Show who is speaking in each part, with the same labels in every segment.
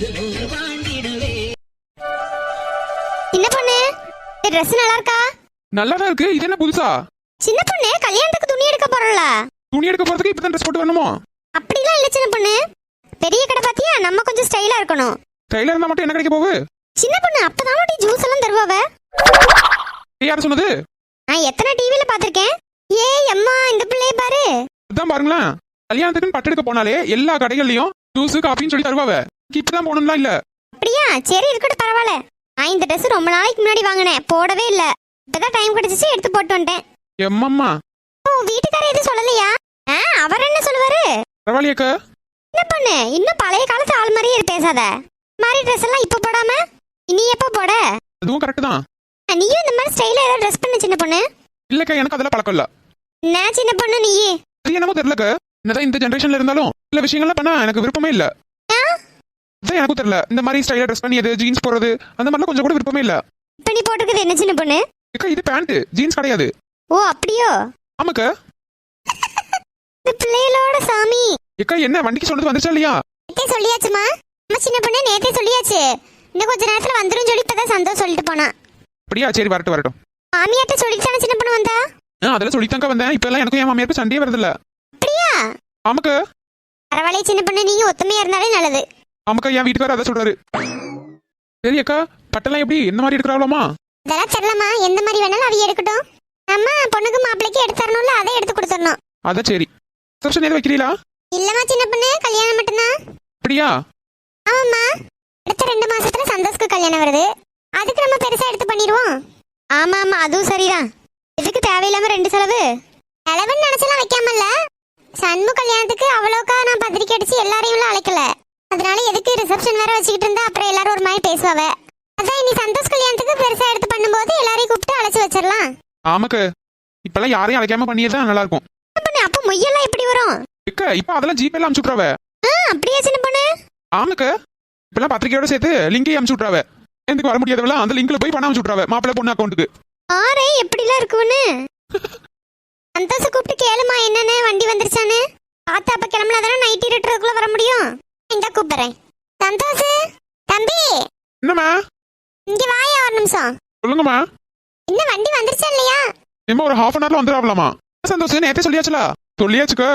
Speaker 1: சின்ன பொண்ணு ட்ரெஸ் நல்லா இருக்கா?
Speaker 2: நல்லா தான் இருக்கு. இது என்ன புதுசா?
Speaker 1: சின்ன பொண்ணு கல்யாணத்துக்கு துணி எடுக்க போறல
Speaker 2: துணி எடுக்க போறதுக்கு இப்பதான் ட்ரெஸ் போட்டு வரணுமோ?
Speaker 1: அப்படிலாம் இல்ல சின்ன பொண்ணு. பெரிய கடை பாத்தியா? நம்ம கொஞ்சம் ஸ்டைலா இருக்கணும்.
Speaker 2: இருந்தா மட்டும் என்ன கிடைக்க போகுது
Speaker 1: சின்ன பொண்ணு அப்பதான் ஜூஸ் எல்லாம் தருவாவ
Speaker 2: யார் சொன்னது?
Speaker 1: நான் எத்தனை டிவில பாத்திருக்கேன் ஏய் அம்மா இந்த பிள்ளைய பாரு.
Speaker 2: அதான் பாருங்களேன். கல்யாணத்துக்குன்னு பட்டு எடுக்க போனாலே எல்லா கடைகள்லயும் ஜூஸ் காஃபின்னு சொல்லி தருவாவ இப்பதான் போகணும்லாம் இல்ல.
Speaker 1: அப்படியா? சரி இருக்கட்டும் பரவாயில்ல. நான் இந்த ட்ரெஸ் ரொம்ப நாளைக்கு முன்னாடி வாங்கினேன். போடவே இல்ல. இப்பதான் டைம் கிடைச்சிச்சு எடுத்து போட்டு வந்துட்டேன்.
Speaker 2: எம்மம்மா.
Speaker 1: ஓ வீட்டுக்காரர் எதுவும் சொல்லலையா? ஆ அவர் என்ன சொல்லுவாரு?
Speaker 2: பரவாயில்லையக்க
Speaker 1: என்ன பொண்ணு? இன்னும் பழைய காலத்து ஆள் மாதிரியே இது பேசாத. மாதிரி ட்ரெஸ் எல்லாம் இப்ப போடாம? இனி எப்ப போட?
Speaker 2: அதுவும் கரெக்ட் தான்.
Speaker 1: ஆ, நீயும் இந்த மாதிரி ஸ்டைல ஏதாவது ட்ரெஸ் பண்ண சின்ன பொண்ணு.
Speaker 2: இல்லக்கா எனக்கு அதெல்லாம் பழக்கம் இல்ல.
Speaker 1: என்ன சின்ன பொண்ணு நீ
Speaker 2: அது என்னமோ தெரியலக்க. என்னதான் இந்த ஜென்ரேஷன்ல இருந்தாலும் சில விஷயங்கள்லாம் பண்ணா எனக்கு விருப்பமே இல்ல. அதான் எனக்கும் தெரியல. இந்த மாதிரி ஸ்டைலா ட்ரெஸ் பண்ணியது ஜீன்ஸ் போறது அந்த மாதிரிலாம் கொஞ்சம் கூட விருப்பமே இல்ல.
Speaker 1: இப்ப நீ போட்டுருக்குது என்ன சின்ன பொண்ணு?
Speaker 2: அக்கா இது பேண்ட் ஜீன்ஸ் கிடையாது.
Speaker 1: ஓ அப்படியோ?
Speaker 2: ஆமாக்கா.
Speaker 1: இந்த பிள்ளைகளோட சாமி.
Speaker 2: அக்கா என்ன வண்டிக்கு சொன்னது வந்துச்சா இல்லையா?
Speaker 1: நேத்தே சொல்லியாச்சுமா? நம்ம சின்ன பொண்ணு நேத்தே சொல்லியாச்சு. இன்னும் கொஞ்ச நேரத்துல வந்துரும் சொல்லி இப்பதான் சந்தோஷம் சொல்லிட்டு போனா.
Speaker 2: அப்படியா? சரி வரட்டும் வரட்டும்.
Speaker 1: மாமியாட்ட சொல்லிட்டு சின்ன பொண்ணு வந்தா?
Speaker 2: ஆ அதெல்லாம் சொல்லித்தாங்க வந்தேன். இப்ப எல்லாம் எனக்கும் என் மாமியாருக்கும் சண்டையே வருது இல்ல
Speaker 1: அப்படியா?
Speaker 2: ஆமாக்கா.
Speaker 1: பரவாயில்ல சின்ன பொண்ணு நீங்க ஒத்துமையா இருந்தாலே நல்லது.
Speaker 2: ஆமாக்கா என் வீட்டுக்காரர் அதான் சொல்றாரு. சரி அக்கா பட்டெல்லாம் எப்படி? என்ன மாதிரி எடுக்கிறாங்களாமா
Speaker 1: இதெல்லாம் தெரியலமா எந்த மாதிரி வேணாலும் அவைய எடுக்கட்டும். நம்ம பொண்ணுக்கு மாப்பிள்ளைக்கு எடுத்து தரணும்ல அதை எடுத்து கொடுத்துடணும்.
Speaker 2: அதான் சரி. ரிசப்ஷன் எதுவும் வைக்கிறீங்களா
Speaker 1: இல்லம்மா சின்ன பொண்ணு. கல்யாணம் மட்டும்தான்.
Speaker 2: அப்படியா?
Speaker 1: ஆமாம்மா. அடுத்த ரெண்டு மாசத்துல சந்தோஷ்க்கு கல்யாணம் வருது. அதுக்கு நம்ம பெருசா எடுத்து பண்ணிடுவோம். ஆமா ஆமா அதுவும் சரிதான். இதுக்கு தேவையில்லாம ரெண்டு செலவு? செலவுன்னு நினைச்செல்லாம் வைக்காமல்ல. சண்மு கல்யாணத்துக்கு அவ்வளோக்கா நான் பத்திரிக்கை அடிச்சு எல்லாரையும் அழைக்கல. அதனால எதுக்கு ரிசப்ஷன் வேற வச்சுக்கிட்டு இருந்தா? அப்புறம் எல்லாரும் ஒரு மாதிரி பேசுவாவ. அதான் இனி சந்தோஷ் கல்யாணத்துக்கு பெருசா எடுத்து பண்ணும்போது எல்லாரையும் கூப்பிட்டு அழைச்சு வச்சிடலாம்.
Speaker 2: ஆமாக்கு. இப்பெல்லாம் யாரையும் அழைக்காம பண்ணியதான் நல்லா இருக்கும்
Speaker 1: அப்ப மொய்யெல்லாம் எப்படி வரும்?
Speaker 2: அக்கா இப்ப அதெல்லாம் ஜிபேல அமுச்சு விட்றாவ
Speaker 1: ஆ அப்படியே சின்ன பொண்ணு?
Speaker 2: ஆமாக்க. இப்பெல்லாம் பத்திரிக்கையோட சேர்த்து லிங்கே அமுச்சு விட்றாவ எனக்கு வர முடியாதவெல்லாம் அந்த லிங்க்ல போய் பணம் அமுச்சு விட்றாவ மாப்பிள்ளை பொண்ணு அக்கௌண்ட்டுக்கு
Speaker 1: ஆரே எப்படிலாம் இருக்குன்னு? சந்தோஷ கூப்பிட்டு கேளுமா என்னன்னு? வண்டி வந்துருச்சான்னு? பார்த்தா அப்ப கிளம்புனா தானே நைட் இருட்டுறதுக்குள்ள வர முடியும்? இந்த கூப்பிடுறேன். சந்தோஷ் தம்பி.
Speaker 2: என்னம்மா?
Speaker 1: இங்க வாயா ஒரு நிமிஷம்.
Speaker 2: சொல்லுங்கம்மா.
Speaker 1: இன்னும் வண்டி வந்துருச்சா இல்லையா?
Speaker 2: என்ன ஒரு ஹாஃப் அன் ஹவர்ல வந்துடாவலாமா சந்தோஷம் நேத்தே சொல்லியாச்சுல? சொல்லியாச்சுக்க.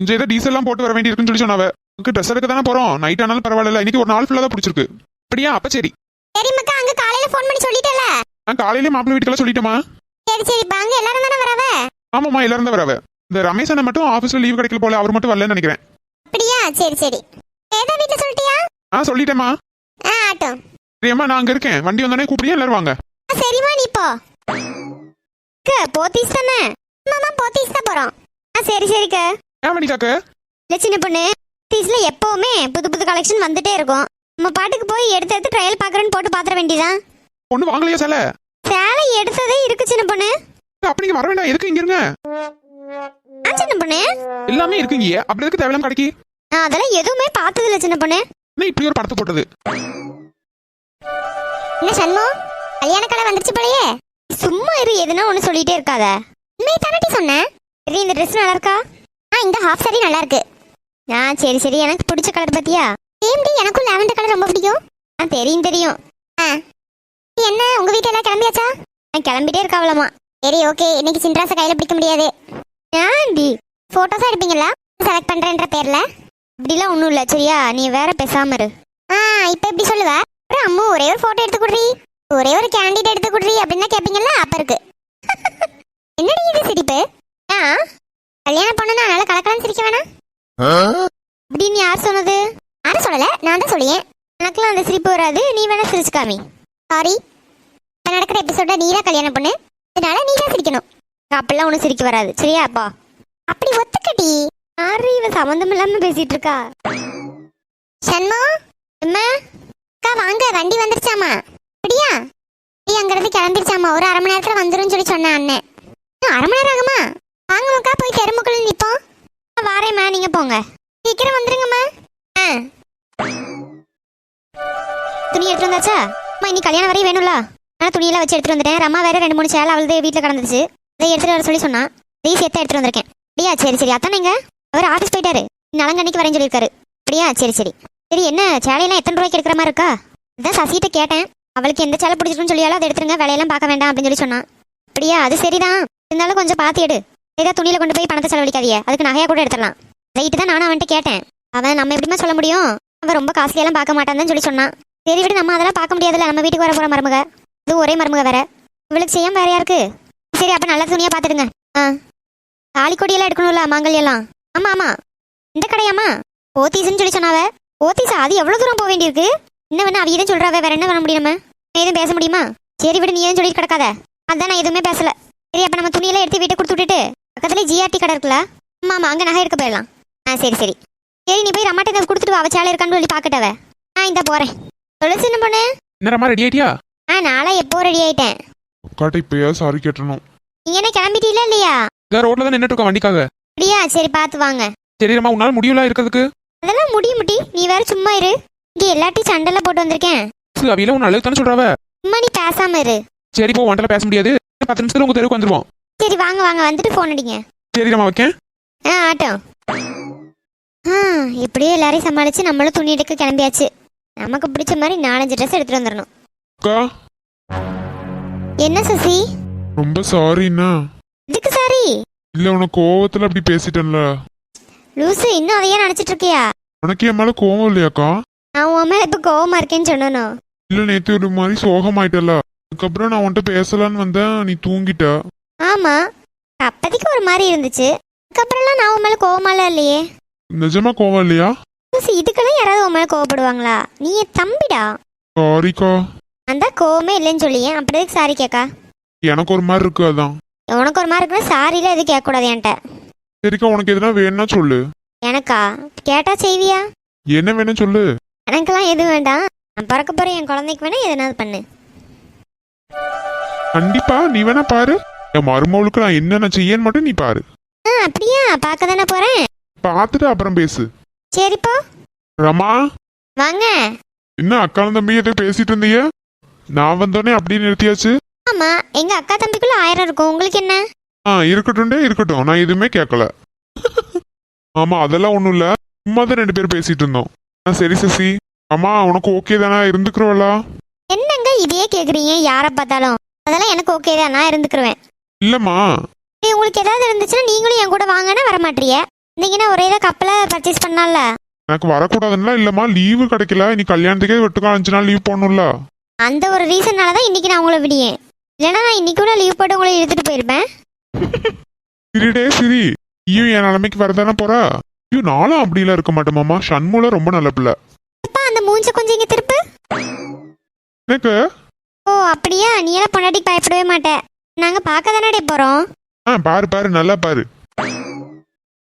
Speaker 2: கொஞ்சம் ஏதோ டீசல் எல்லாம் போட்டு வர வேண்டியிருக்குன்னு சொல்லி சொன்னாவ. ட்ரெஸ் எடுக்க தானே போறோம். நைட் ஆனாலும் பரவாயில்ல இன்னைக்கு ஒரு நாள் ஃபுல்லா தான் பிடிச்சிருக்கு. அப்படியா? அப்ப சரி.
Speaker 1: சரி மக்கா அங்க காலையில ஃபோன் பண்ணி சொல்லிட்டல.
Speaker 2: நான் காலையிலே மாப்பிள்ளை வீட்டுக்கெல்லாம் சொல்லிட்டேமா
Speaker 1: சரி சரி இப்ப அங்க எல்லாரும் தானே வரவ?
Speaker 2: ஆமாம்மா எல்லாரும் தான் வரவ. இந்த ரமேஷ் அண்ணன் மட்டும் ஆஃபீஸ்ல லீவ் கிடைக்கல போல. அவர் மட்டும் வரலன்னு நினைக்கிறேன்.
Speaker 1: அப்படியா? சரி சரி. ஏதா வீட்டுல சொல்லிட்டியா?
Speaker 2: ஆ சொல்லிட்டேம்மா.
Speaker 1: ஆ ஆட்டும்
Speaker 2: சரிம்மா நான் அங்க இருக்கேன். வண்டி வந்தோடனே கூப்பிடியா எல்லாரும் வாங்க.
Speaker 1: ஆ, சரிம்மா நீ போ. அக்கா, போத்தீஸ் தானே? ஆமாம்மா போத்தீஸ் தான் போறோம். ஆ சரி சரிக்கா.
Speaker 2: ஏன் வண்டிக்காக்க
Speaker 1: இல்ல சின்ன பொண்ணு டீஸ்ல எப்பவுமே புது புது கலெக்ஷன் வந்துட்டே இருக்கும். நம்ம பாட்டுக்கு போய் எடுத்து எடுத்து ட்ரையல் பாக்குறேன்னு போட்டு பாத்திர வேண்டியதான்
Speaker 2: ஒண்ணு வாங்கலையா சில?
Speaker 1: சேலை எடுத்ததே இருக்கு சின்ன பொண்ணு.
Speaker 2: அப்ப நீங்க வர வேண்டாம். எதுக்கு இங்க இருங்க?
Speaker 1: ஆ சின்ன பொண்ணு.
Speaker 2: எல்லாமே இருக்குங்க அப்படி எதுக்கு தேவையில்லாம கிடைக்கி?
Speaker 1: நான் அதெல்லாம் எதுவுமே பார்த்தது இல்ல சின்ன பொண்ணு.
Speaker 2: என்ன இப்படி ஒரு படத்தை போட்டது.
Speaker 1: என்ன சண்மோ? கல்யாண கடை வந்துருச்சு போலயே. சும்மா இரு எதுனா ஒண்ணு சொல்லிட்டே இருக்காத. உண்மையை தானட்டி சொன்னேன் சரி இந்த ட்ரெஸ் நல்லா இருக்கா? ஆ இந்த ஹாஃப் சாரி நல்லா இருக்கு. ஆ சரி சரி எனக்கு பிடிச்ச கலர் பத்தியா? சேம் டி எனக்கும் லாவெண்டர் கலர் ரொம்ப பிடிக்கும்? ஆ தெரியும் தெரியும். ஆ. என்ன உங்க வீட்டுல எல்லாம் கிளம்பியாச்சா? நான் கிளம்பிட்டே இருக்காவலமா சரி ஓகே இன்னைக்கு சின்ராச கையில பிடிக்க முடியாது. ஏன்டி? போட்டோஸா எடுப்பீங்களா? செலக்ட் பண்றேன்ற பேர்ல. அப்படிலாம் ஒண்ணும் இல்ல. சரியா? நீ வேற பேசாம இரு. ஆ இப்ப எப்படி சொல்லுவ? ஒரு அம்மு ஒரே ஒரு போட்டோ எடுத்து குடுறி ஒரே ஒரு கேண்டிட் எடுத்து குடுறி அப்படின்னா கேப்பீங்கல்ல? அப்ப இருக்கு. என்னடி இது சிரிப்பு? ஆ கல்யாணம் பொண்ணுனா அதனால கலக்கலன்னு சிரிக்க வேணாம். அப்படின்னு யார் சொன்னது? யாரும் சொல்லல. நான் தான் சொல்லியேன் எனக்குலாம் அந்த சிரிப்பு வராது. நீ வேணா சிரிச்சு காமி சாரி இப்ப நடக்கிற எபிசோட நீ தான் கல்யாணம் பொண்ணு. அதனால நீ தான் சிரிக்கணும். அப்பெல்லாம் ஒன்றும் சிரிக்க வராது. சரியா அப்பா? அப்படி ஒத்துக்கடி. யாரு இவ சம்மந்தம் இல்லாம பேசிட்டு இருக்கா சண்மா? அம்மா? அக்கா வாங்க வண்டி வந்துருச்சாமா? அப்படியா? நீ அங்கிருந்து கிளம்பிருச்சாமா? ஒரு அரை மணி நேரத்துல வந்துரும் சொல்லி சொன்ன அண்ணன் இன்னும் அரை மணி நேரம் ஆகுமா? வாங்க அக்கா போய் தெருமுக்குள்ள நிப்போம். வாரேம்மா நீங்க போங்க. சீக்கிரம் வந்துருங்கம்மா. ஆ. துணி எடுத்து வந்தாச்சா? அம்மா இன்னைக்கு கல்யாணம் வரையும் வேணும்ல? நான் துணியெல்லாம் வச்சு எடுத்துட்டு வந்துட்டேன். ரம்மா வேற ரெண்டு மூணு சேலை அவளது வீட்டில் கிடந்துச்சு. அதை எடுத்துட்டு வர சொல்லி சொன்னான் அதையும் சேர்த்து எடுத்துட்டு வந்திருக்கேன். அப்படியா? சரி சரி. அத்தானேங்க அவர் ஆஃபீஸ் போயிட்டாரு. நலங்கன்னைக்கு வரேன் சொல்லியிருக்காரு. அப்படியா? சரி சரி. சரி என்ன? சேலையெல்லாம் எத்தனை ரூபாய்க்கு எடுக்கிற மாதிரி இருக்கா? அதான் சசிகிட்ட கேட்டேன். அவளுக்கு எந்த சேலை பிடிச்சிருக்குன்னு சொல்லியாலும் அதை எடுத்துருங்க. வேலையெல்லாம் பார்க்க வேண்டாம் அப்படின்னு சொல்லி சொன்னான். அப்படியா? அது சரிதான். இருந்தாலும் கொஞ்சம் பார்த்து எடு. ஏதாவது துணியில கொண்டு போய் பணத்தை செலவழிக்காதியே அதுக்கு நகையா கூட எடுத்துடலாம். ரைட்டு தான் நானும் அவன்கிட்ட கேட்டேன். அவன் நம்ம எப்படிமா சொல்ல முடியும்? அவன் ரொம்ப காஸ்ட்லியெல்லாம் பார்க்க மாட்டான்னு சொல்லி சொன்னான். சரி விட. நம்ம அதெல்லாம் பார்க்க முடியாதுல்ல. நம்ம வீட்டுக்கு வர போற மருமக. இது ஒரே மருமக வேற. இவளுக்கு செய்யாம வேற யாருக்கு? சரி அப்ப நல்ல துணியா பார்த்துடுங்க. ஆ. தாலிக்கொடியெல்லாம் எடுக்கணும்ல மாங்கல்யெல்லாம்? ஆமா ஆமா. இந்த கடையாமா போத்தீஸ்ன்னு சொல்லி சொன்னாவ. போத்தீஸா அது எவ்வளவு தூரம் போக வேண்டியிருக்கு? என்ன வேணா அவ எதுவும் சொல்றாவ வேற என்ன பண்ண முடியும் நம்ம? எதுவும் பேச முடியுமா? சரி விடு நீ எதுவும் சொல்லிட்டு கிடக்காத. அதான் நான் எதுவுமே பேசல. சரி அப்ப நம்ம துணியெல்லாம் எடுத்து வீட்டுக்கு கொடுத்து விட்டுட்டு பக்கத்துல ஜிஆர்டி கடை இருக்குல்ல? ஆமா ஆமா அங்க நகை எடுக்க போயிடலாம். ஆ சரி சரி. சரி நீ போய் ரம்மாட்ட இதை கொடுத்துட்டு வா. அவ சேலை இருக்கான்னு சொல்லி பாக்கட்டவ ஆ இந்த போறேன். சொல்லு சின்ன பொண்ணு.
Speaker 3: என்னம்மா ரெடி ஆயிட்டியா?
Speaker 1: ஆ நாளா எப்போ ரெடி ஆயிட்டேன்.
Speaker 3: அக்காட்ட இப்பயா சாரி கேட்டணும்.
Speaker 1: நீங்க என்ன கிளம்பிட்டீங்களா இல்லையா?
Speaker 3: இந்த ரோட்ல தான் நின்னுட்டு இருக்கோம் வண்டிக்காக?
Speaker 1: அப்படியா சரி பார்த்து வாங்க.
Speaker 3: சரி அம்மா உன்னால முடியல இருக்கிறதுக்கு?
Speaker 1: அதெல்லாம் முடியும் முட்டி. நீ வேற சும்மா இரு. இங்க எல்லாத்தையும் சண்டெல்லாம் போட்டு வந்திருக்கேன்.
Speaker 3: அவியில உன் அழகு தானே சொல்றாவ?
Speaker 1: சும்மா நீ பேசாம இரு.
Speaker 3: சரி போ வண்டில பேச முடியாது. பத்து நிமிஷத்துல உங்க தெருவுக்கு வந்துருவோம்.
Speaker 1: சரி வாங்க வாங்க. வந்துட்டு ஃபோன் அடிங்க.
Speaker 3: சரி நம்ம வைக்கேன்.
Speaker 1: ஆ ஆட்டம் ஆ இப்படியே எல்லாரையும் சமாளிச்சு நம்மளும் துணி எடுக்க கிளம்பியாச்சு. நமக்கு பிடிச்ச மாதிரி நாலஞ்சு ட்ரெஸ் எடுத்துட்டு வந்துடணும்.
Speaker 3: அக்கா.
Speaker 1: என்ன சசி?
Speaker 3: ரொம்ப சாரிண்ணா இல்ல உனக்கு கோவத்துல அப்படி பேசிட்டேன்ல.
Speaker 1: லூசு இன்னும் அதையே நினைச்சிட்டு இருக்கியா
Speaker 3: உனக்கு என் மேல கோவம் இல்லையாக்கா?
Speaker 1: நான் உன் மேல இப்ப கோவமா இருக்கேன்னு சொன்னனோ?
Speaker 3: இல்ல நேத்து ஒரு மாதிரி சோகமாயிட்டல அதுக்கப்புறம் நான் உன்கிட்ட பேசலான்னு வந்தேன் நீ தூங்கிட்ட.
Speaker 1: ஆமா. அப்பதைக்கு ஒரு மாதிரி இருந்துச்சு. அதுக்கப்புறம்லாம் நான் உன் மேல கோவமாலாம் இல்லையே.
Speaker 3: நிஜமா கோவம் இல்லையா?
Speaker 1: லூசு இதுக்கெல்லாம் யாராவது உன் மேல கோவப்படுவாங்களா? நீ என் தம்பிடா.
Speaker 3: சாரிக்கா
Speaker 1: அந்த கோவமே இல்லைன்னு சொல்லியே. அப்புறம் எதுக்கு சாரி கேக்கா?
Speaker 3: எனக்கு ஒரு மாதிரி இருக்கு அதான்.
Speaker 1: உனக்கு ஒரு மாதிரி இருக்குன்னா சாரியில எதுவும் கேட்கக்கூடாது என்கிட்ட.
Speaker 3: சரிக்கா உனக்கு எதுனா வேணும்னா சொல்லு.
Speaker 1: எனக்கா? கேட்டா செய்வியா?
Speaker 3: என்ன வேணும் சொல்லு.
Speaker 1: எனக்கெல்லாம் எதுவும் வேண்டாம். நான் பிறக்க போற என் குழந்தைக்கு வேணா எதனாவது பண்ணு.
Speaker 3: கண்டிப்பா நீ வேணா பாரு. என் மருமவளுக்கு நான் என்னென்ன செய்யன்னு மட்டும் நீ பாரு.
Speaker 1: ஆ அப்படியா? பார்க்க தானே போறேன்.
Speaker 3: பார்த்துட்டு அப்புறம் பேசு.
Speaker 1: சரிப்பா
Speaker 3: ரமா?
Speaker 1: வாங்க.
Speaker 3: என்ன அக்காலும் தம்பி எதோ பேசிட்டு இருந்தீங்க? நான் வந்தோடனே அப்படியே நிறுத்தியாச்சு.
Speaker 1: ஆமா எங்க அக்கா தம்பிக்குள்ள ஆயிரம் இருக்கும். உங்களுக்கு என்ன?
Speaker 3: ஆ இருக்கட்டும்டே இருக்கட்டும். நான் எதுவுமே கேட்கல ஆமா அதெல்லாம் ஒண்ணும் இல்ல. சும்மா தான் ரெண்டு பேரும் பேசிட்டு இருந்தோம். ஆ சரி சசி. அம்மா உனக்கு ஓகே தானே? இருந்துக்கிறோம்ல
Speaker 1: என்னங்க இதையே கேக்குறீங்க? யாரை பார்த்தாலும். அதெல்லாம் எனக்கு ஓகே தான். நான் இருந்துக்கிருவேன்
Speaker 3: இல்லம்மா.
Speaker 1: சரி, உங்களுக்கு ஏதாவது இருந்துச்சுன்னா நீங்களும் என் கூட வாங்கன்னா வர மாட்டீங்க நீங்கன்னா ஒரே தான் கப்பலை பர்ச்சேஸ் பண்ணலாம்ல
Speaker 3: எனக்கு வரக்கூடாதுன்னா இல்லம்மா. லீவு கிடைக்கல. நீ கல்யாணத்துக்கே வெட்டுக்கா. அஞ்சு நாள் லீவ் போடணும்ல
Speaker 1: அந்த ஒரு ரீசன்னால தான் இன்னைக்கு நான் உங்களை விடியேன். இல்லைன்னா நான் இன்னைக்கு கூட லீவ் போட்டு உங்களை இழுத்துட்டு போயிருப்பேன்.
Speaker 3: சிரிடே சிரி. ஐயோ என் நிலைமைக்கு வரதானே போறா? ஐயோ நானும் அப்படிலாம் இருக்க மாட்டேமாமா சண்முகம் ரொம்ப நல்ல பிள்ளை.
Speaker 1: அப்பா அந்த மூஞ்ச கொஞ்சம் இங்க திருப்பு.
Speaker 3: எனக்கு
Speaker 1: ஓ அப்படியா? நீ எல்லாம் பொண்டாட்டிக்கு பயப்படவே மாட்டே. நாங்க பார்க்க தானே போறோம்.
Speaker 3: ஆ பாரு பாரு நல்லா பாரு.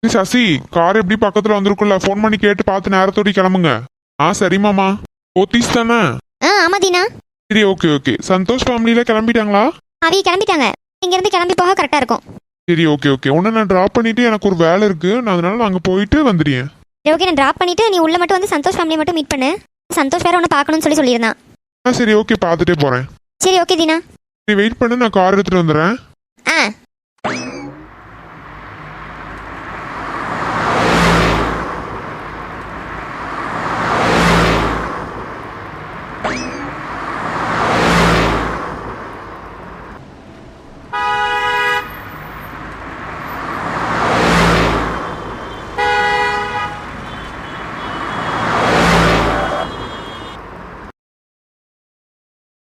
Speaker 3: ஏய், சசி கார் எப்படி பக்கத்துல வந்திருக்குல்ல? ஃபோன் பண்ணி கேட்டு பார்த்து நேரத்தோடி கிளம்புங்க. ஆ சரிமாமா ஓத்தீஸ் தானே?
Speaker 1: ஆ ஆமா தீனா.
Speaker 3: சரி ஓகே ஓகே சந்தோஷ் ஃபேமிலியில கிளம்பிட்டாங்களா?
Speaker 1: அவி கிளம்பிட்டாங்க. இங்க இருந்து கிளம்பி போக கரெக்டா இருக்கும்.
Speaker 3: சரி ஓகே ஓகே உன்னை நான் டிராப் பண்ணிட்டு எனக்கு ஒரு வேலை இருக்கு. நான் அதனால நான் அங்க போயிட்டு வந்துடுறேன்.
Speaker 1: சரி ஓகே நான் டிராப் பண்ணிட்டு நீ உள்ள மட்டும் வந்து சந்தோஷ் ஃபேமிலி மட்டும் மீட் பண்ணு. சந்தோஷ் வேற உன்னை பார்க்கணும்னு சொல்லி சொல்லியிருந்தான்.
Speaker 3: ஆ சரி ஓகே பார்த்துட்டே போறேன்.
Speaker 1: சரி ஓகே தீனா.
Speaker 3: நீ வெயிட் பண்ணு நான் கார் எடுத்துட்டு வந்துடுறேன்.